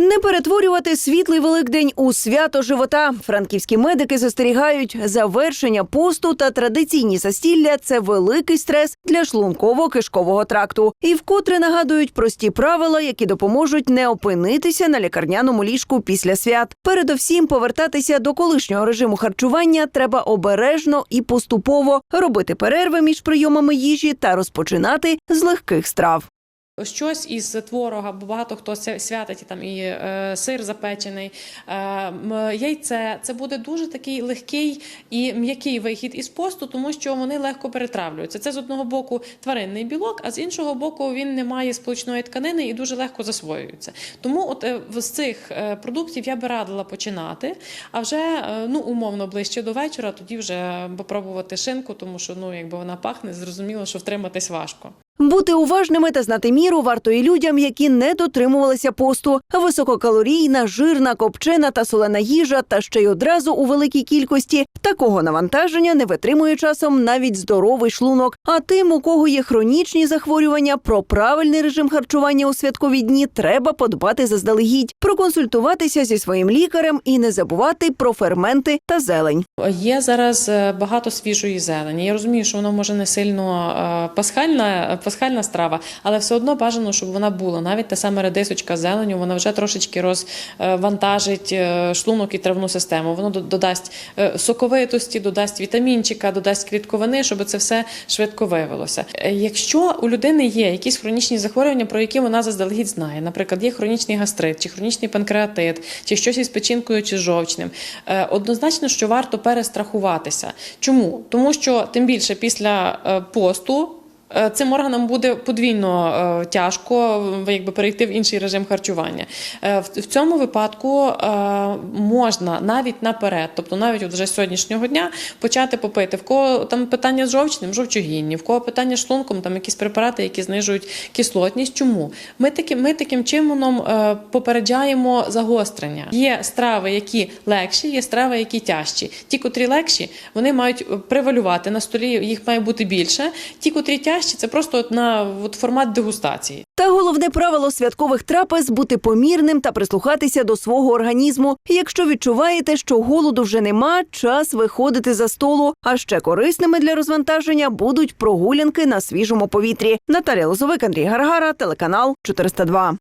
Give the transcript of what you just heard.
Не перетворювати світлий великдень у свято живота. Франківські медики застерігають, завершення посту та традиційні застілля це великий стрес для шлунково-кишкового тракту. І вкотре нагадують прості правила, які допоможуть не опинитися на лікарняному ліжку після свят. Передовсім повертатися до колишнього режиму харчування треба обережно і поступово робити перерви між прийомами їжі та розпочинати з легких страв. Щось із творога, бо багато хто святить там і е, сир запечений, е, яйце. Це буде дуже такий легкий і м'який вихід із посту, тому що вони легко перетравлюються. Це з одного боку тваринний білок, а з іншого боку він не має сполучної тканини і дуже легко засвоюється. Тому, от е, з цих е, продуктів я би радила починати. А вже е, ну умовно ближче до вечора, тоді вже попробувати шинку, тому що ну якби вона пахне, зрозуміло, що втриматись важко. Бути уважними та знати міру варто і людям, які не дотримувалися посту. Висококалорійна, жирна, копчена та солена їжа, та ще й одразу у великій кількості. Такого навантаження не витримує часом навіть здоровий шлунок. А тим, у кого є хронічні захворювання, про правильний режим харчування у святкові дні треба подбати заздалегідь, проконсультуватися зі своїм лікарем і не забувати про ферменти та зелень. Є зараз е, багато свіжої зелені. Я розумію, що воно може не сильно е, пасхальна, пасхальна страва, але все одно бажано, щоб вона була. Навіть та сама редисочка зеленю, вона вже трошечки розвантажить е, шлунок і травну систему. Воно додасть е, соковитості, додасть вітамінчика, додасть клітковини, щоб це все швидко виявилося. Е, Якщо у людини є якісь хронічні захворювання, про які вона заздалегідь знає, наприклад, є хронічний гастрит, чи хронічний панкреатит, чи щось із печінкою чи жовчним, е, однозначно, що варто перестрахуватися. Чому? Тому що тим більше після е, посту. Е, Цим органам буде подвійно е, тяжко якби перейти в інший режим харчування. Е, в, цьому випадку можна навіть наперед, тобто навіть от вже з сьогоднішнього дня почати попити. В кого там питання з жовчним, жовчогінні, в кого питання з шлунком, там якісь препарати, які знижують кислотність. Чому? Ми таким, ми таким чином попереджаємо загострення. Є страви, які легші, є страви, які тяжчі. Ті, котрі легші, вони мають превалювати на столі, їх має бути більше. Ті, котрі тяжчі, це просто от на от формат дегустації. Та головне правило святкових трапез бути помірним та прислухатися до свого організму. Якщо відчуваєте, що голоду вже нема, час виходити за столу. А ще корисними для розвантаження будуть прогулянки на свіжому повітрі. Наталія Лозовик, Андрій Гаргара, телеканал 402.